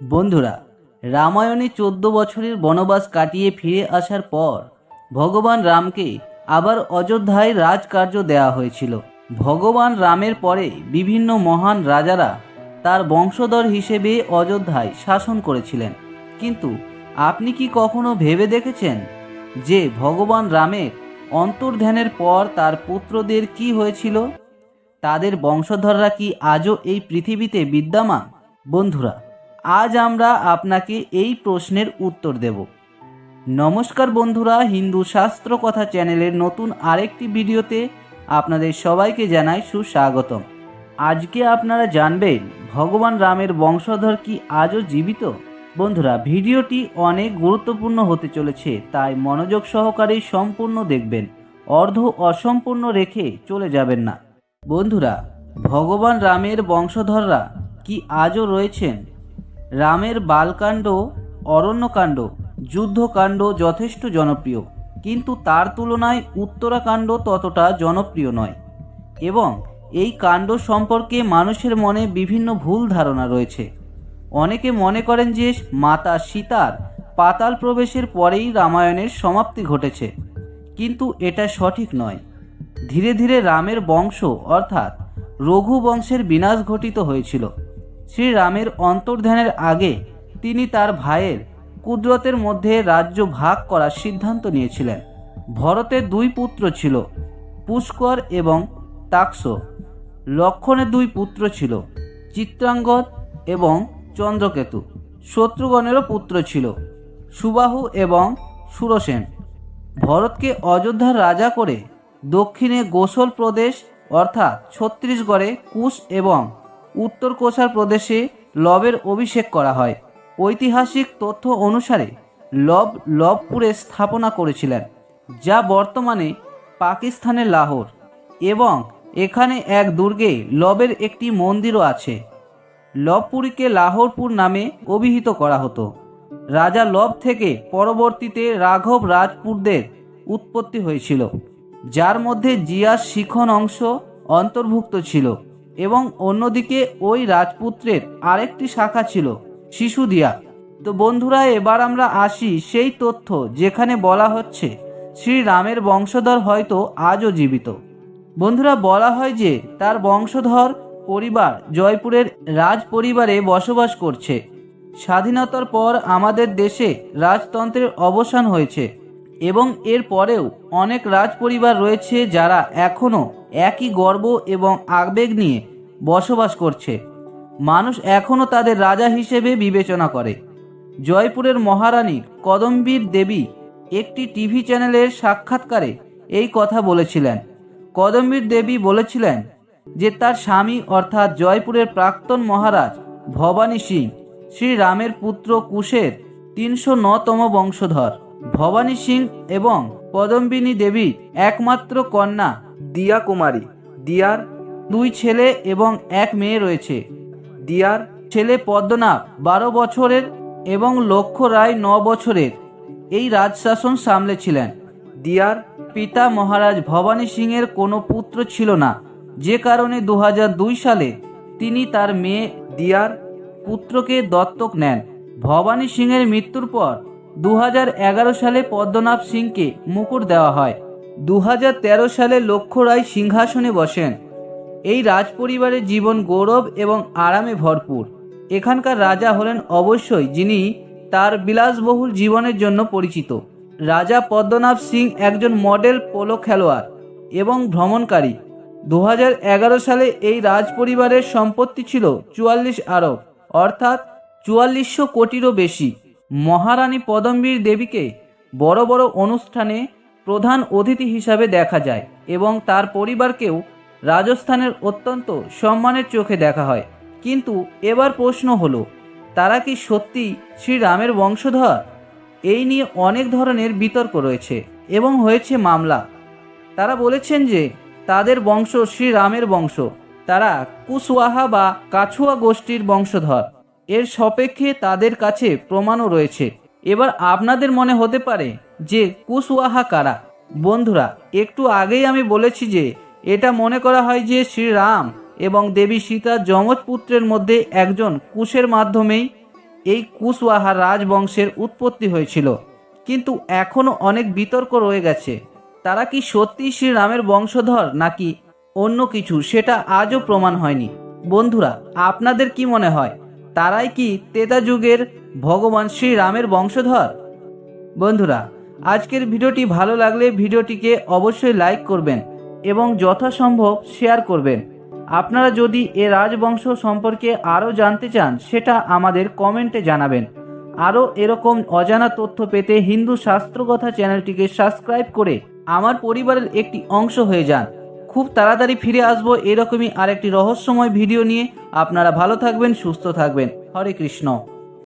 বন্ধুরা, রামায়ণে চোদ্দ বছরের বনবাস কাটিয়ে ফিরে আসার পর ভগবান রামকে আবার অযোধ্যায় রাজকার্য দেওয়া হয়েছিল। ভগবান রামের পরে বিভিন্ন মহান রাজারা তার বংশধর হিসেবে অযোধ্যায় শাসন করেছিলেন। কিন্তু আপনি কি কখনো ভেবে দেখেছেন যে ভগবান রামের অন্তর্ধ্যানের পর তার পুত্রদের কি হয়েছিল? তাদের বংশধররা কি আজও এই পৃথিবীতে বিদ্যমান? বন্ধুরা আজ আমরা আপনাকে এই প্রশ্নের উত্তর দেব। নমস্কার বন্ধুরা, হিন্দু শাস্ত্র কথা চ্যানেলের নতুন আরেকটি ভিডিওতে আপনাদের সবাইকে জানাই সুস্বাগতম। আজকে আপনারা জানবেন, ভগবান রামের বংশধর কি আজও জীবিত? বন্ধুরা, ভিডিওটি অনেক গুরুত্বপূর্ণ হতে চলেছে, তাই মনোযোগ সহকারে সম্পূর্ণ দেখবেন, অর্ধ অসম্পূর্ণ রেখে চলে যাবেন না। বন্ধুরা, ভগবান রামের বংশধররা কি আজও রয়েছেন? রামের বালকাণ্ড, অরণ্যকাণ্ড, যুদ্ধকাণ্ড যথেষ্ট জনপ্রিয়, কিন্তু তার তুলনায় উত্তরাকাণ্ড ততটা জনপ্রিয় নয়। এবং এই কাণ্ড সম্পর্কে মানুষের মনে বিভিন্ন ভুল ধারণা রয়েছে। অনেকে মনে করেন যে মাতা সীতার পাতাল প্রবেশের পরেই রামায়ণের সমাপ্তি ঘটেছে, কিন্তু এটা সঠিক নয়। ধীরে ধীরে রামের বংশ, অর্থাৎ রঘু বংশের বিনাশ ঘটিত হয়েছিল। শ্রী রামের অন্তর্ধানের আগে তিনি তার ভাইয়ের কুদরতের মধ্যে রাজ্য ভাগ করার সিদ্ধান্ত নিয়েছিলেন। ভরতের দুই পুত্র ছিল, পুষ্কর এবং তাক্স লক্ষণের দুই পুত্র ছিল, চিত্রাঙ্গদ এবং চন্দ্রকেতু। শত্রুগণেরও পুত্র ছিল, সুবাহু এবং সুরসেন। ভরতকে অযোধ্যার রাজা করে দক্ষিণে গোসল প্রদেশ অর্থাৎ ছত্তিশগড়ে কুশ এবং উত্তর কোষার প্রদেশে লবের অভিষেক করা হয়। ঐতিহাসিক তথ্য অনুসারে, লব লবপুরে স্থাপনা করেছিলেন, যা বর্তমানে পাকিস্তানের লাহোর এবং এখানে এক দুর্গে লবের একটি মন্দিরও আছে। লবপুরীকে লাহোরপুর নামে অভিহিত করা হতো। রাজা লব থেকে পরবর্তীতে রাঘব রাজপুরদের উৎপত্তি হয়েছিল, যার মধ্যে জিয়ার শিখন অংশ অন্তর্ভুক্ত ছিল। এবং অন্যদিকে ওই রাজপুত্রের আরেকটি শাখা ছিল, শিশুদিয়া। তো বন্ধুরা, এবার আমরা আসি সেই তথ্য যেখানে বলা হচ্ছে শ্রী রামের বংশধর হয়তো আজও জীবিত। বন্ধুরা, বলা হয় যে তার বংশধর পরিবার জয়পুরের রাজ পরিবারে বসবাস করছে। স্বাধীনতার পর আমাদের দেশে রাজতন্ত্রের অবসান হয়েছে। এবং এর পরেও অনেক রাজ পরিবার রয়েছে যারা এখনও একই গর্ব এবং আবেগ নিয়ে বসবাস করছে। মানুষ এখনও তাদের রাজা হিসেবে বিবেচনা করে। জয়পুরের মহারানী কদম্বীর দেবী একটি টিভি চ্যানেলের সাক্ষাৎকারে এই কথা বলেছিলেন। কদম্বীর দেবী বলেছিলেন যে, তার স্বামী অর্থাৎ জয়পুরের প্রাক্তন মহারাজ ভবানী সিং, শ্রীরামের পুত্র কুশের তিনশো নতম বংশধর। ভবানী সিং এবং পদম্বিনী দেবী একমাত্র কন্যা দিয়া কুমারী। দিয়ার দুই ছেলে এবং এক মেয়ে রয়েছে। দিয়ার ছেলে পদ্মনাভ বারো বছরের এবং লক্ষ্য রায় ন বছরের। এই রাজশাসন সামলেছিলেন। দিয়ার পিতা মহারাজ ভবানী সিংয়ের কোনো পুত্র ছিল না। যে কারণে দু হাজার দুই সালে তিনি তার মেয়ে দিয়ার পুত্রকে দত্তক নেন। ভবানী সিংয়ের মৃত্যুর পর দু হাজার এগারো সালে পদ্মনাভ সিংকে মুকুট দেওয়া হয়। দু হাজার তেরো সালে লক্ষ্য রায় সিংহাসনে বসেন। এই রাজপরিবারের জীবন গৌরব এবং আরামে ভরপুর। এখানকার রাজা হলেন অবশ্যই যিনি তার বিলাসবহুল জীবনের জন্য পরিচিত। রাজা পদ্মনাভ সিং একজন মডেল পোলো খেলোয়াড় এবং ভ্রমণকারী। দু হাজার এগারো সালে এই রাজপরিবারের সম্পত্তি ছিল চুয়াল্লিশ আরব, অর্থাৎ চুয়াল্লিশশো কোটিরও বেশি। মহারানী পদম্বীর দেবীকে বড় বড় অনুষ্ঠানে প্রধান অতিথি হিসাবে দেখা যায় এবং তার পরিবারকেও রাজস্থানের অত্যন্ত সম্মানের চোখে দেখা হয়। কিন্তু এবার প্রশ্ন হলো, তারা কি সত্যি শ্রীরামের বংশধর? এই নিয়ে অনেক ধরনের বিতর্ক রয়েছে এবং হয়েছে মামলা। তারা বলেছেন যে, তাদের বংশ শ্রীরামের বংশ, তারা কুশওয়াহা বা কাছুয়া গোষ্ঠীর বংশধর। এর সপেক্ষে তাদের কাছে প্রমাণও রয়েছে। এবার আপনাদের মনে হতে পারে যে কুশওয়াহা কারা? বন্ধুরা, একটু আগেই আমি বলেছি যে, এটা মনে করা হয় যে, শ্রীরাম এবং দেবী সীতার যমজ পুত্রের মধ্যে একজন কুশের মাধ্যমেই এই কুশওয়াহা রাজবংশের উৎপত্তি হয়েছিল। কিন্তু এখনও অনেক বিতর্ক রয়ে গেছে। তারা কি সত্যি শ্রীরামের বংশধর নাকি অন্য কিছু, সেটা আজও প্রমাণ হয়নি। বন্ধুরা, আপনাদের কি মনে হয়? তারাই কি তেতা যুগের ভগবান শ্রীরামের বংশধর? বন্ধুরা, আজকের ভিডিওটি ভালো লাগলে ভিডিওটিকে অবশ্যই লাইক করবেন এবং যথাসম্ভব শেয়ার করবেন। আপনারা যদি এ রাজবংশ সম্পর্কে আরও জানতে চান, সেটা আমাদের কমেন্টে জানাবেন। আরও এরকম অজানা তথ্য পেতে হিন্দু শাস্ত্রকথা চ্যানেলটিকে সাবস্ক্রাইব করে আমার পরিবারের একটি অংশ হয়ে যান। খুব তাড়াতাড়ি ফিরে আসব এরকমই আরেকটি রহস্যময় ভিডিও নিয়ে। আপনারা ভালো থাকবেন, সুস্থ থাকবেন। হরে কৃষ্ণ।